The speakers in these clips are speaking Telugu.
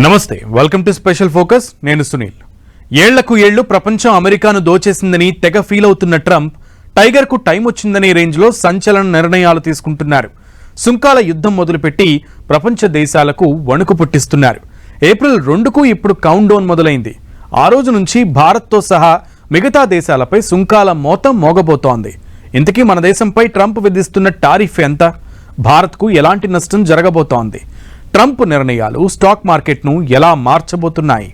నమస్తే వెల్కమ్ టు స్పెషల్ ఫోకస్ నేను సునీల్. ఏళ్ళకు ఏళ్ళు ప్రపంచం అమెరికాను దోచేసిందని తెగ ఫీల్ అవుతున్న ట్రంప్ టైగర్కు టైం వచ్చిందనే రేంజ్లో సంచలన నిర్ణయాలు తీసుకుంటున్నారు. సుంకాల యుద్ధం మొదలుపెట్టి ప్రపంచ దేశాలకు వణుకు పుట్టిస్తున్నారు. ఏప్రిల్ రెండుకు ఇప్పుడు కౌంట్ డౌన్ మొదలైంది. ఆ రోజు నుంచి భారత్తో సహా మిగతా దేశాలపై సుంకాల మోతం మోగబోతోంది. ఇంతకీ మన దేశంపై ట్రంప్ విధిస్తున్న టారిఫ్ ఎంత? భారత్కు ఎలాంటి నష్టం జరగబోతోంది? ట్రంప్ నిర్ణయాలు స్టాక్ మార్కెట్ను ఎలా మార్చబోతున్నాయి?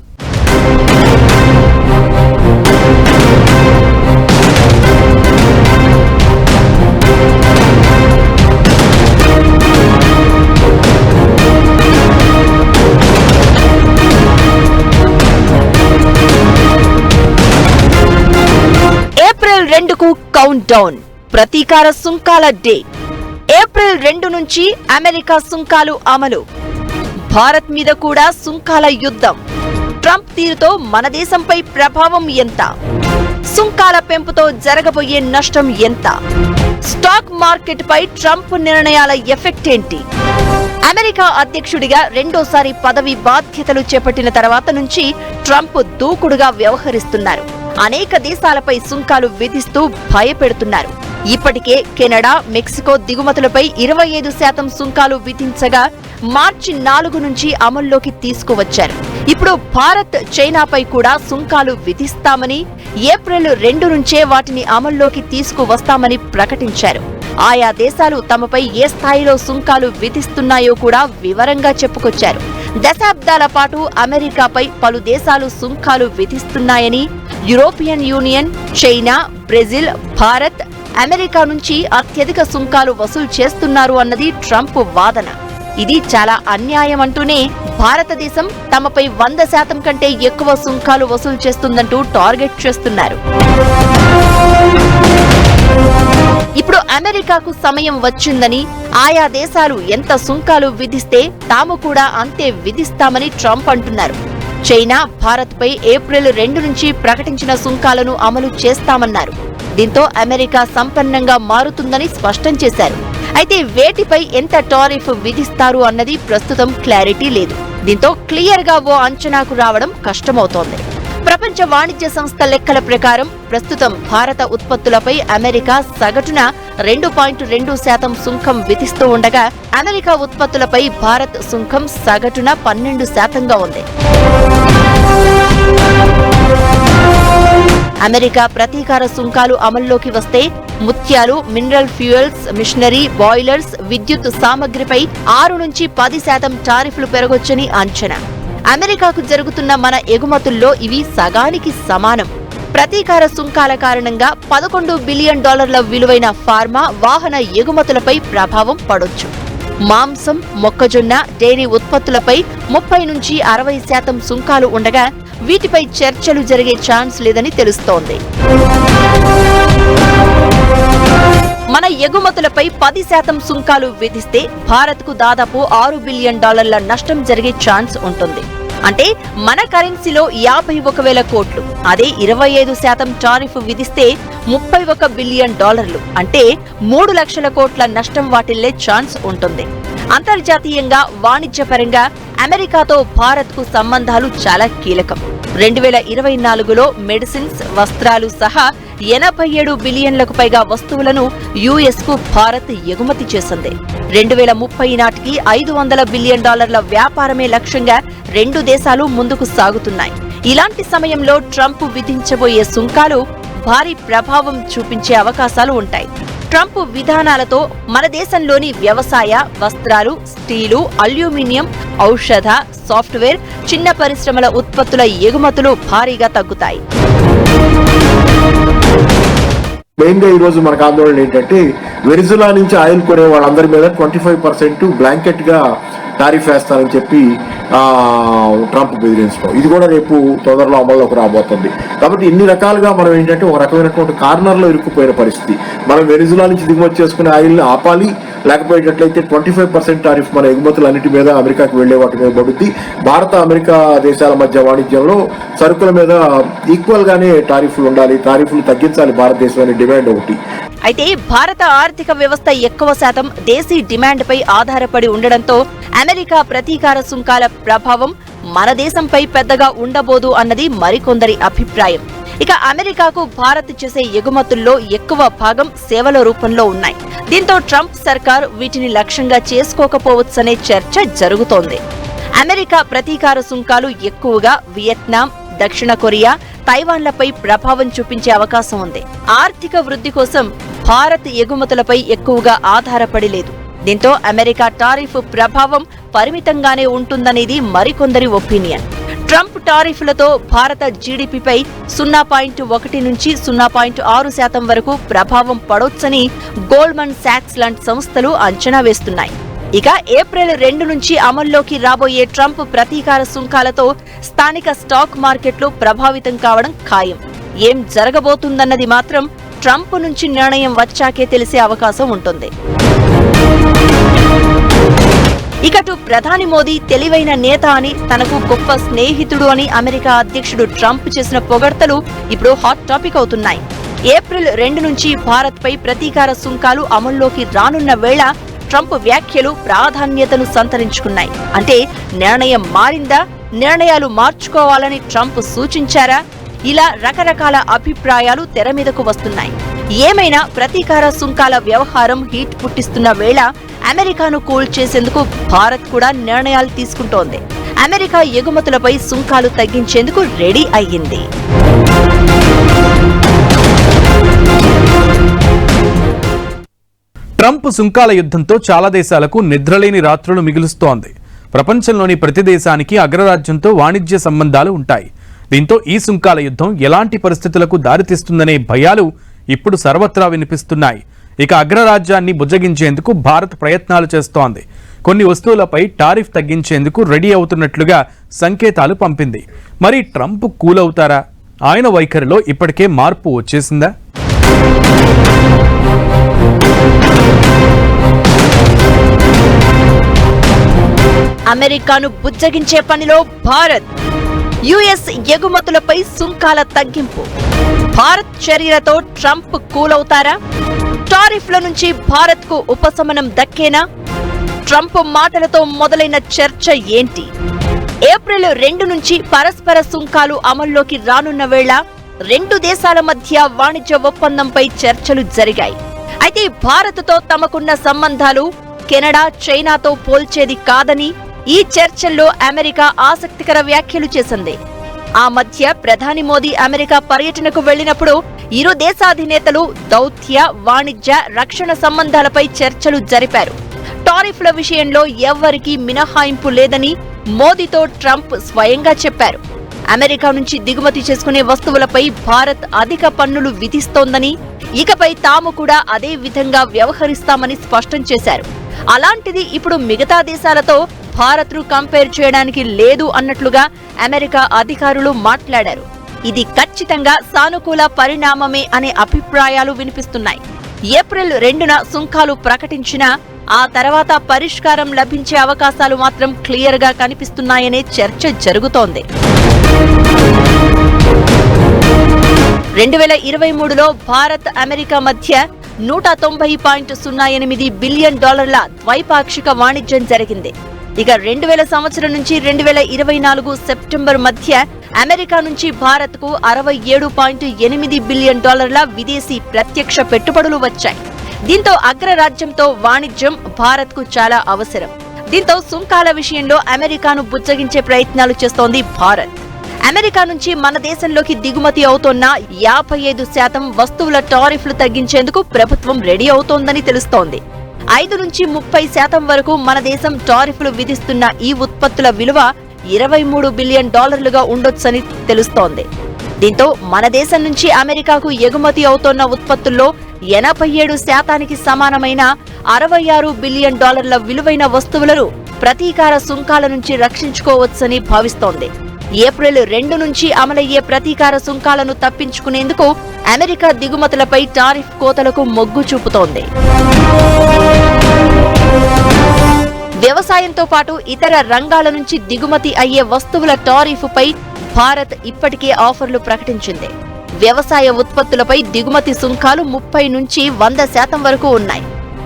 ఏప్రిల్ రెండుకు కౌంట్ డౌన్ ప్రతీకార సుంకాల డే ఏప్రిల్ రెండు నుంచి అమెరికా సుంకాలు అమలు. భారత్ మీద కూడా సుంకాల యుద్ధం. ట్రంప్ తీరుతో మన దేశంపై ప్రభావం ఎంత? సుంకాల పెంపుతో జరగబోయే నష్టం ఎంత? స్టాక్ మార్కెట్ పై ట్రంప్ నిర్ణయాల ఎఫెక్ట్ ఏంటి? అమెరికా అధ్యక్షుడిగా రెండోసారి పదవి బాధ్యతలు చేపట్టిన తర్వాత నుంచి ట్రంప్ దూకుడుగా వ్యవహరిస్తున్నారు. అనేక దేశాలపై సుంకాలు విధిస్తూ భయపెడుతున్నారు. ఇప్పటికే కెనడా మెక్సికో దిగుమతులపై ఇరవై ఐదు శాతం సుంకాలు విధించగా మార్చి నాలుగు నుంచి అమల్లోకి తీసుకువచ్చారు. ఇప్పుడు భారత్ చైనాపై కూడా సుంకాలు విధిస్తామని ఏప్రిల్ రెండు నుంచే వాటిని అమల్లోకి తీసుకువస్తామని ప్రకటించారు. ఆయా దేశాలు తమపై ఏ స్థాయిలో సుంకాలు విధిస్తున్నాయో కూడా వివరంగా చెప్పుకొచ్చారు. దశాబ్దాల పాటు అమెరికాపై పలు దేశాలు సుంకాలు విధిస్తున్నాయని European Union China Brazil Bharat America నుంచి అత్యధిక సుంకాలు వసూలు చేస్తున్నారు అన్నది ట్రంప్ వాదన. ఇది చాలా అన్యాయం అంటూనే భారతదేశం తమపై వంద శాతం కంటే ఎక్కువ సుంకాలు వసూలు చేస్తుందంటూ టార్గెట్ చేస్తున్నారు. ఇప్పుడు అమెరికాకు సమయం వచ్చిందని ఆయా దేశాలు ఎంత సుంకాలు విధిస్తే తాము కూడా అంతే విధిస్తామని ట్రంప్ అంటున్నారు. చైనా భారత్పై ఏప్రిల్ రెండు నుంచి ప్రకటించిన సుంకాలను అమలు చేస్తామన్నారు. దీంతో అమెరికా సంపన్నంగా మారుతుందని స్పష్టం చేశారు. అయితే వేటిపై ఎంత టారిఫ్ విధిస్తారు అన్నది ప్రస్తుతం క్లారిటీ లేదు. దీంతో క్లియర్గా ఓ అంచనాకు రావడం కష్టమవుతోంది. ప్రపంచ వాణిజ్య సంస్థ లెక్కల ప్రకారం ప్రస్తుతం భారత ఉత్పత్తులపై అమెరికా సగటున రెండు పాయింట్ రెండు శాతం సుంకం విధిస్తూ ఉండగా అమెరికా ఉత్పత్తులపై భారత్ సుంకం సగటున పన్నెండు శాతంగా ఉంది. అమెరికా ప్రతీకార సుంకాలు అమల్లోకి వస్తే ముత్యాలు మినరల్ ఫ్యూయల్స్ మిషనరీ బాయిలర్స్ విద్యుత్ సామగ్రిపై ఆరు నుంచి పది శాతం టారిఫ్లు పెరగొచ్చని అంచనా. అమెరికాకు జరుగుతున్న మన ఎగుమతుల్లో ఇవి సగానికి సమానం. ప్రతీకార సుంకాల కారణంగా పదకొండు బిలియన్ డాలర్ల విలువైన ఫార్మా వాహన ఎగుమతులపై ప్రభావం పడొచ్చు. మాంసం మొక్కజొన్న డైరీ ఉత్పత్తులపై ముప్పై నుంచి అరవై శాతం సుంకాలు ఉండగా వీటిపై చర్చలు జరిగే ఛాన్స్ లేదని తెలుస్తోంది. మన ఎగుమతులపై పది శాతం సుంకాలు విధిస్తే భారత్కు దాదాపు ఆరు బిలియన్ డాలర్ల నష్టం జరిగే ఛాన్స్ ఉంటుంది. అంటే మన కరెన్సీలో యాభై ఒక వేల కోట్లు అదే ఇరవై ఐదు శాతం టారిఫ్ విధిస్తే ముప్పై ఒక బిలియన్ డాలర్లు అంటే మూడు లక్షల కోట్ల నష్టం వాటిల్లే ఛాన్స్ ఉంటుంది. అంతర్జాతీయంగా వాణిజ్యపరంగా అమెరికాతో భారత్కు సంబంధాలు చాలా కీలకం. రెండు వేల ఇరవై నాలుగులో మెడిసిన్స్ వస్త్రాలు సహా ఎనభై ఏడు బిలియన్లకు పైగా వస్తువులను యుఎస్కు భారత్ ఎగుమతి చేసింది. రెండు వేల ముప్పై నాటికి ఐదు వందల బిలియన్ డాలర్ల వ్యాపారమే లక్ష్యంగా రెండు దేశాలు ముందుకు సాగుతున్నాయి. ఇలాంటి సమయంలో ట్రంప్ విధించబోయే సుంకాలు భారీ ప్రభావం చూపించే అవకాశాలు ఉంటాయి. ట్రంప్ విధానాలతో మన దేశంలోని వ్యవసాయ వస్త్రాలు స్టీలు అల్యూమినియం ఔషధ సాఫ్ట్వేర్ చిన్న పరిశ్రమల ఉత్పత్తుల ఎగుమతులు భారీగా తగ్గుతాయి. మెయిన్గా ఈరోజు ఈ రోజు మనకు ఆందోళన ఏంటంటే వెనిజులా నుంచి ఆయిల్ కొనే వాళ్ళందరి మీద ట్వంటీ ఫైవ్ పర్సెంట్ బ్లాంకెట్గా టారిఫ్ వేస్తారని చెప్పి ట్రంప్ బెదిరించడం. ఇది కూడా రేపు తొందరలో అమల్లోకి రాబోతుంది. కాబట్టి ఇన్ని రకాలుగా మనం ఏంటంటే ఒక రకమైనటువంటి కార్నర్లో ఇరుక్కుపోయిన పరిస్థితి. మనం వెనిజులా నుంచి దిగుమతి చేసుకునే ఆయిల్ని ఆపాలి. లేకపోయేటట్లయితే ట్వంటీ ఫైవ్ పర్సెంట్ టారిఫ్ మన ఎగుమతులు అన్నిటి మీద అమెరికాకి వెళ్ళే వాటి మీద పడుద్ది. భారత అమెరికా దేశాల మధ్య వాణిజ్యంలో సరుకుల మీద ఈక్వల్ గానే టారిఫ్లు ఉండాలి. టారిఫ్లు తగ్గించాలి భారతదేశం అనే డిమాండ్ ఒకటి. అయితే భారత ఆర్థిక వ్యవస్థ ఎక్కువ శాతం దేశీ డిమాండ్పై ఆధారపడి ఉండడంతో అమెరికా ప్రతీకార సుంకాల ప్రభావం మన దేశంపై పెద్దగా ఉండబోదు అన్నది మరికొందరి అభిప్రాయం. ఇక అమెరికాకు భారత్ చేసే ఎగుమతుల్లో ఎక్కువ భాగం సేవల రూపంలో ఉన్నాయి. దీంతో ట్రంప్ సర్కార్ వీటిని లక్ష్యంగా చేసుకోకపోవచ్చనే చర్చ జరుగుతోంది. అమెరికా ప్రతీకార సుంకాలు ఎక్కువగా వియత్నాం దక్షిణ కొరియా తైవాన్లపై ప్రభావం చూపించే అవకాశం ఉంది. ఆర్థిక వృద్ధి కోసం భారత్ ఎగుమతులపై ఎక్కువగా ఆధారపడి లేదు. దీంతో అమెరికా టారిఫ్ ప్రభావం పరిమితంగానే ఉంటుందనేది మరికొందరి ఒపీనియన్. ట్రంప్ టారిఫ్లతో భారత జీడీపీపై సున్నా పాయింట్ ఒకటి నుంచి సున్నా పాయింట్ ఆరు శాతం వరకు ప్రభావం పడొచ్చని గోల్డ్మన్ శాక్స్ లాంటి సంస్థలు అంచనా వేస్తున్నాయి. ఇక ఏప్రిల్ రెండు నుంచి అమల్లోకి రాబోయే ట్రంప్ ప్రతీకార సుంకాలతో స్థానిక స్టాక్ మార్కెట్లు ప్రభావితం కావడం ఖాయం. ఏం జరగబోతుందన్నది మాత్రం ట్రంప్ నుంచి నిర్ణయం వచ్చాకే తెలిసే అవకాశం ఉంటుంది. ఇకటు ప్రధాని మోదీ తెలివైన నేత అని తనకు గొప్ప స్నేహితుడు అని అమెరికా అధ్యక్షుడు ట్రంప్ చేసిన పొగడ్తలు ఇప్పుడు హాట్ టాపిక్ అవుతున్నాయి. ఏప్రిల్ రెండు నుంచి భారత్పై ప్రతీకార సుంకాలు అమల్లోకి రానున్న వేళ ట్రంప్ వ్యాఖ్యలు ప్రాధాన్యతను సంతరించుకున్నాయి. అంటే నిర్ణయం మారిందా నిర్ణయాలు మార్చుకోవాలని ట్రంప్ సూచించారా? ఇలా రకరకాల అభిప్రాయాలు తెర మీదకు వస్తున్నాయి. ఏమైనా ప్రతీకార సుంకాల వ్యవహారం హీట్ పుట్టిస్తున్న వేళ అమెరికాను కూల్ చేసేందుకు భారత్ కూడా నిర్ణయాలు తీసుకుంటోంది. అమెరికా ఎగుమతులపై సుంకాలు తగ్గించేందుకు రెడీ అయ్యింది. ట్రంప్ సుంకాల యుద్ధంతో చాలా దేశాలకు నిద్రలేని రాత్రులు మిగులుస్తోంది. ప్రపంచంలోని ప్రతి దేశానికి అగ్రరాజ్యంతో వాణిజ్య సంబంధాలు ఉంటాయి. దీంతో ఈ సుంకాల యుద్ధం ఎలాంటి పరిస్థితులకు దారితీస్తుందనే భయాలు ఇప్పుడు సర్వత్రా వినిపిస్తున్నాయి. ఇక అగ్రరాజ్యాన్ని బుజ్జగించేందుకు భారత్ ప్రయత్నాలు చేస్తోంది. కొన్ని వస్తువులపై టారిఫ్ తగ్గించేందుకు రెడీ అవుతున్నట్లుగా సంకేతాలు పంపింది. మరి ట్రంప్ కూలవుతారా? ఆయన వైఖరిలో ఇప్పటికే మార్పు వచ్చేసిందా? అమెరికాను బుజ్జగించే పనిలో భారత్. యుఎస్ ఎగుమతులపై సుంకాల తగ్గింపు. భారత్ చర్యలతో ట్రంప్ కూలవుతారా? టారిఫ్ల నుంచి భారత్కు ఉపశమనం దక్కేనా? ట్రంప్ మాటలతో మొదలైన చర్చ ఏంటి? ఏప్రిల్ రెండు నుంచి పరస్పర సుంకాలు అమల్లోకి రానున్న వేళ రెండు దేశాల మధ్య వాణిజ్య ఒప్పందంపై చర్చలు జరిగాయి. అయితే భారత్తో తమకున్న సంబంధాలు కెనడా చైనాతో పోల్చేది కాదని ఈ చర్చల్లో అమెరికా ఆసక్తికర వ్యాఖ్యలు చేసింది. ఆ మధ్య ప్రధాని మోదీ అమెరికా పర్యటనకు వెళ్ళినప్పుడు ఇరు దేశాధినేతలు దౌత్య వాణిజ్య రక్షణ సంబంధాలపై చర్చలు జరిపారు. టారిఫ్ల విషయంలో ఎవ్వరికీ మినహాయింపు లేదని మోదీతో ట్రంప్ స్వయంగా చెప్పారు. అమెరికా నుంచి దిగుమతి చేసుకునే వస్తువులపై భారత్ అధిక పన్నులు విధిస్తోందని ఇకపై తాము కూడా అదే విధంగా వ్యవహరిస్తామని స్పష్టం చేశారు. అలాంటిది ఇప్పుడు మిగతా దేశాలతో భారత్ను కంపేర్ చేయడానికి లేదు అన్నట్లుగా అమెరికా అధికారులు మాట్లాడారు. ఇది ఖచ్చితంగా సానుకూల పరిణామమే అనే అభిప్రాయాలు వినిపిస్తున్నాయి. ఏప్రిల్ రెండున సుంకాలు ప్రకటించినా ఆ తర్వాత పరిష్కారం లభించే అవకాశాలు మాత్రం క్లియర్గా కనిపిస్తున్నాయనే చర్చ జరుగుతోంది. రెండు వేల ఇరవై మూడులో భారత్ అమెరికా మధ్య నూట తొంభై పాయింట్ సున్నా ఎనిమిది బిలియన్ డాలర్ల ద్వైపాక్షిక వాణిజ్యం జరిగింది. ఇక రెండు వేల సంవత్సరం నుంచి రెండు వేల ఇరవై నాలుగు సెప్టెంబర్ మధ్య అమెరికా నుంచి భారత్కు అరవై ఏడు పాయింట్ ఎనిమిది బిలియన్ డాలర్ల విదేశీ ప్రత్యక్ష పెట్టుబడులు వచ్చాయి. దీంతో అగ్రరాజ్యంతో వాణిజ్యం భారత్కు చాలా అవసరం. దీంతో సుంకాల విషయంలో అమెరికాను బుజ్జగించే ప్రయత్నాలు చేస్తోంది భారత్. అమెరికా నుంచి మన దేశంలోకి దిగుమతి అవుతోన్న యాభై ఐదు శాతం వస్తువుల టారిఫ్లు తగ్గించేందుకు ప్రభుత్వం రెడీ అవుతోందని తెలుస్తోంది. ఐదు నుంచి ముప్పై శాతం వరకు మన దేశం టారిఫ్లు విధిస్తున్న ఈ ఉత్పత్తుల విలువ ఇరవై మూడు బిలియన్ డాలర్లుగా ఉండొచ్చని తెలుస్తోంది. దీంతో మన దేశం నుంచి అమెరికాకు ఎగుమతి అవుతోన్న ఉత్పత్తుల్లో ఎనభై ఏడు శాతానికి సమానమైన అరవై ఆరు బిలియన్ డాలర్ల విలువైన వస్తువులను ప్రతీకార సుంకాల నుంచి రక్షించుకోవచ్చని భావిస్తోంది. ఏప్రిల్ రెండు నుంచి అమలయ్యే ప్రతీకార సుంకాలను తప్పించుకునేందుకు అమెరికా దిగుమతులపై టారిఫ్ కోతలకు మొగ్గు చూపుతోంది. వ్యవసాయంతో పాటు ఇతర రంగాల నుంచి దిగుమతి అయ్యే వస్తువుల టారిఫ్పై భారత్ ఇప్పటికే ఆఫర్లు ప్రకటించింది. వ్యవసాయ ఉత్పత్తులపై దిగుమతి సుంకాలు ముప్పై నుంచి వంద శాతం వరకు ఉన్నాయి.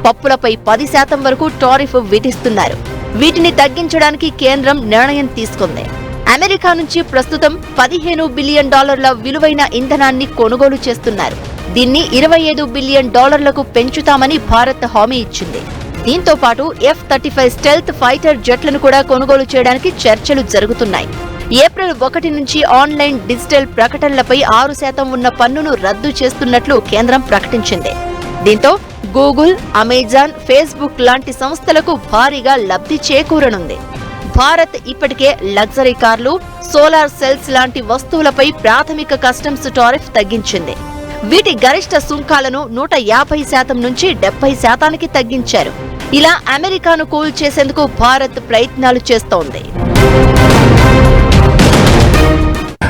పప్పులపై పది శాతం వరకు టారిఫ్ విధిస్తున్నారు. వీటిని తగ్గించడానికి కేంద్రం నిర్ణయం తీసుకుంది. అమెరికా నుంచి ప్రస్తుతం పదిహేను బిలియన్ డాలర్ల విలువైన ఇంధనాన్ని కొనుగోలు చేస్తున్నారు. దీన్ని ఇరవై ఐదు బిలియన్ డాలర్లకు పెంచుతామని భారత్ హామీ ఇచ్చింది. దీంతో పాటు F thirty five stealth fighter జెట్లను కూడా కొనుగోలు చేయడానికి చర్చలు జరుగుతున్నాయి. ఏప్రిల్ ఒకటి నుంచి ఆన్లైన్ డిజిటల్ ప్రకటనలపై ఆరు శాతం ఉన్న పన్నును రద్దు చేస్తున్నట్లు కేంద్రం ప్రకటించింది. దీంతో గూగుల్ అమెజాన్ ఫేస్బుక్ లాంటి సంస్థలకు భారీగా లబ్ధి చేకూరనుంది. భారత్ ఇప్పటికే లగ్జరీ కార్లు సోలార్ సెల్స్ లాంటి వస్తువులపై ప్రాథమిక కస్టమ్స్ టారిఫ్ తగ్గించింది. వీటి గరిష్ట సుంకాలను నూట యాభై శాతం నుంచి డెబ్బై శాతానికి తగ్గించారు. ఇలా అమెరికాను కూల్ చేసేందుకు భారత్ ప్రయత్నాలు చేస్తోంది.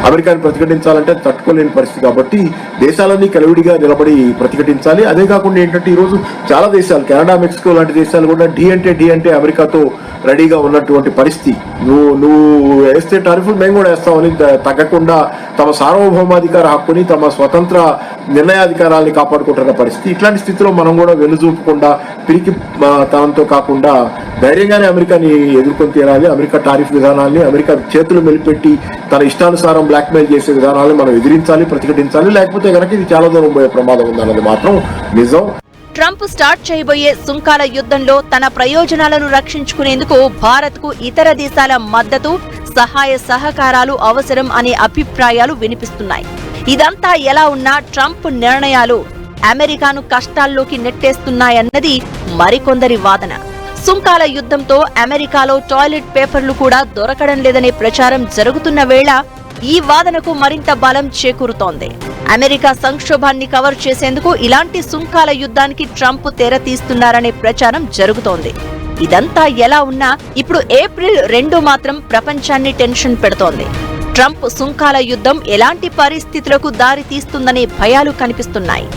అమెరికాని ప్రతిఘటించాలంటే తట్టుకోలేని పరిస్థితి కాబట్టి దేశాలన్నీ కలివిడిగా నిలబడి ప్రతిఘటించాలి. అదే కాకుండా ఏంటంటే ఈరోజు చాలా దేశాలు కెనడా మెక్సికో లాంటి దేశాలు కూడా డి అంటే డి అంటే అమెరికాతో రెడీగా ఉన్నటువంటి పరిస్థితి. నువ్వు నువ్వు వేస్తే టారిఫ్లు మేము కూడా వేస్తామని తగ్గకుండా తమ సార్వభౌమాధికార హక్కుని తమ స్వతంత్ర నిర్ణయాధికారాన్ని కాపాడుకుంటున్న పరిస్థితి. ఇట్లాంటి స్థితిలో మనం కూడా వెనుచూపకుండా పిరికి తనంతో కాకుండా ధైర్యంగానే అమెరికాని ఎదుర్కొని తీరాలి. అమెరికా టారిఫ్ విధానాన్ని అమెరికా చేతులు మెలిపెట్టి తన ఇష్టానుసారం బ్లాక్మెయిల్ చేసే విధానాలను మనం ఎదిరించాలి ప్రతిఘటించాలి. లేకపోతే కనుక ఇది చాలా దూరం పోయే ప్రమాదం ఉందన్నది మాత్రం నిజం. ట్రంప్ స్టార్ట్ చేయబోయే సుంకాల యుద్ధంలో తన ప్రయోజనాలను రక్షించుకునేందుకు భారత్కు ఇతర దేశాల మద్దతు సహాయ సహకారాలు అవసరం అనే అభిప్రాయాలు వినిపిస్తున్నాయి. ఇదంతా ఎలా ఉన్నా ట్రంప్ నిర్ణయాలు అమెరికాను కష్టాల్లోకి నెట్టేస్తున్నాయన్నది మరికొందరి వాదన. సుంకాల యుద్ధంతో అమెరికాలో టాయిలెట్ పేపర్లు కూడా దొరకడం లేదనే ప్రచారం జరుగుతున్న వేళ ఈ వాదనకు మరింత బలం చేకూరుతోంది. అమెరికా సంక్షోభాన్ని కవర్ చేసేందుకు ఇలాంటి సుంకాల యుద్ధానికి ట్రంప్ తెర తీస్తున్నారనే ప్రచారం జరుగుతోంది. ఇదంతా ఎలా ఉన్నా ఇప్పుడు ఏప్రిల్ రెండు మాత్రం ప్రపంచాన్ని టెన్షన్ పెడుతోంది. ట్రంప్ సుంకాల యుద్ధం ఎలాంటి పరిస్థితులకు దారి తీస్తుందనే భయాలు కనిపిస్తున్నాయి.